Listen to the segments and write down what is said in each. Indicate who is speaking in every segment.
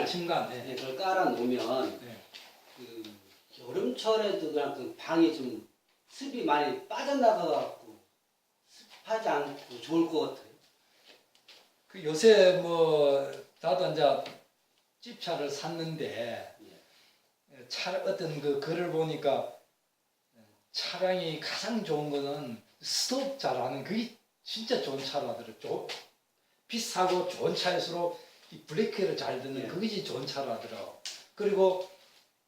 Speaker 1: 자침관. 예.
Speaker 2: 네, 그걸 깔아 놓으면
Speaker 1: 네.
Speaker 2: 그 여름철에도 그냥 그 방이 좀 습이 많이 빠져나가 갖고 습하지 않고 좋을 것 같아요.
Speaker 1: 그 요새 뭐 나도 이제 집차를 샀는데 차 어떤 그 글을 보니까 차량이 가장 좋은 거는 스톱 잘하는 그게 진짜 좋은 차라더라고요. 조- 비싸고 좋은 차일수록 이 브레이크를 잘 듣는
Speaker 2: 예.
Speaker 1: 그것이 좋은 차라더라고. 그리고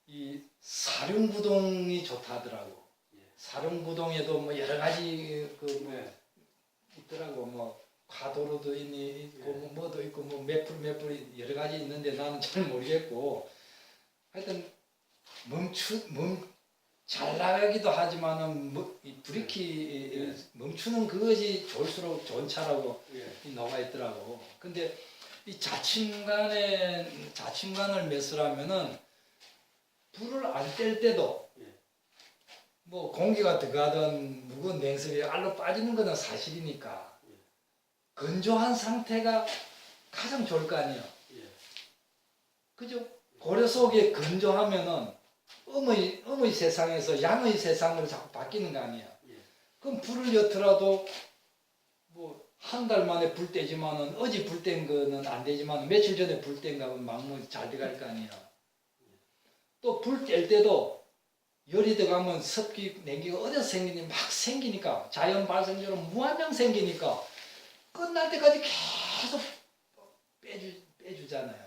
Speaker 1: 이 사륜구동이 좋다더라고.
Speaker 2: 예.
Speaker 1: 사륜구동에도 뭐 여러 가지 그뭐
Speaker 2: 네.
Speaker 1: 있더라고 뭐 과도로도 있니 있고
Speaker 2: 예.
Speaker 1: 뭐 뭐도 있고 뭐 몇풀 몇풀 여러 가지 있는데 나는 잘 모르겠고 하여튼 멈추 멈잘 나가기도 하지만은 뭐, 이 브레이크
Speaker 2: 예.
Speaker 1: 멈추는 그것이 좋을수록 좋은 차라고
Speaker 2: 예.
Speaker 1: 이 나와 있더라고. 근데 이 자침관에 자침관을 매수하면은 불을 안 뗄 때도
Speaker 2: 예.
Speaker 1: 뭐 공기가 들어가던 무거운 냉습이 알로 빠지는 거는 사실이니까
Speaker 2: 예.
Speaker 1: 건조한 상태가 가장 좋을 거 아니에요.
Speaker 2: 예.
Speaker 1: 그죠? 고려 속에 건조하면은 음의 음의 세상에서 양의 세상으로 자꾸 바뀌는 거 아니에요.
Speaker 2: 예.
Speaker 1: 그럼 불을 여더라도 뭐 한 달 만에 불 떼지만은 어제 불 뗀 거는 안 되지만 며칠 전에 불 뗀 거면 막뭐 잘 들어갈 거 아니야. 또 불 뗄 때도 열이 들어가면 습기 냉기가 어디서 생기니 막 생기니까 자연 발생적으로 무한정 생기니까 끝날 때까지 계속 빼주 빼주잖아요.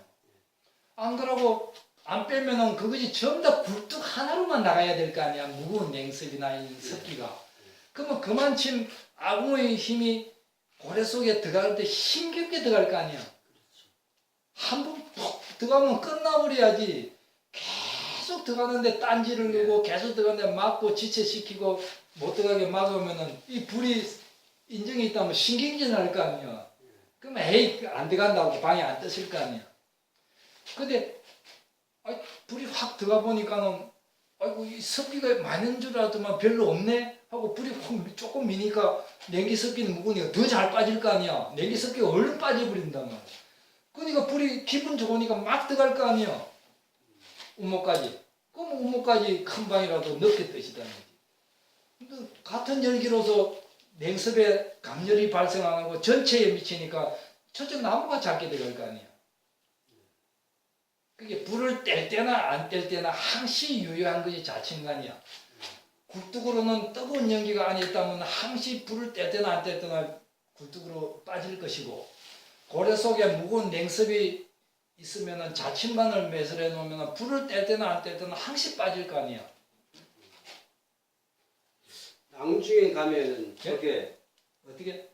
Speaker 1: 안 그러고 안 빼면은 그것이 전부 다 굴뚝 하나로만 나가야 될 거 아니야 무거운 냉습이나 이 습기가. 그러면 그만큼 아궁의 힘이 고래 속에 들어갈 때 힘겹게 들어갈 거 아니야. 한 번 푹 들어가면 끝나버려야지. 계속 들어가는데 딴지를 누고 계속 들어가는데 막고 지체시키고 못 들어가게 막으면은 이 불이 인정이 있다면 신경질 날 거 아니야. 그러면 에이 안 들어간다고 방에 안 떴을 거 아니야. 근데 아, 불이 확 들어가 보니까는 아이고 이 습기가 많은 줄 알았더만 별로 없네 하고 불이 확 조금 미니까 냉기 습기는 무거우니까 더 잘 빠질 거 아니야. 냉기 습기가 얼른 빠져버린단 말이야. 그러니까 불이 기분 좋으니까 막 들어갈 거 아니야. 우모까지. 그럼 우모까지 큰 방이라도 넓게 뜨시다는 거지. 같은 열기로서 냉습에 감열이 발생 안 하고 전체에 미치니까 저쪽 나무가 작게 들어갈 거 아니야. 그게 불을 뗄 때나 안 뗄 때나 항시 유효한 것이 자침관이야. 굴뚝으로는 뜨거운 연기가 있다면 항시 불을 뗄 때나 안 뗄 때나 굴뚝으로 빠질 것이고 고래 속에 무거운 냉습이 있으면은 자침관을 매설해 놓으면 불을 뗄 때나 안 뗄 때나 항시 빠질 거 아니야.
Speaker 2: 낭중에 가면은
Speaker 1: 예?
Speaker 2: 저게
Speaker 1: 어떻게?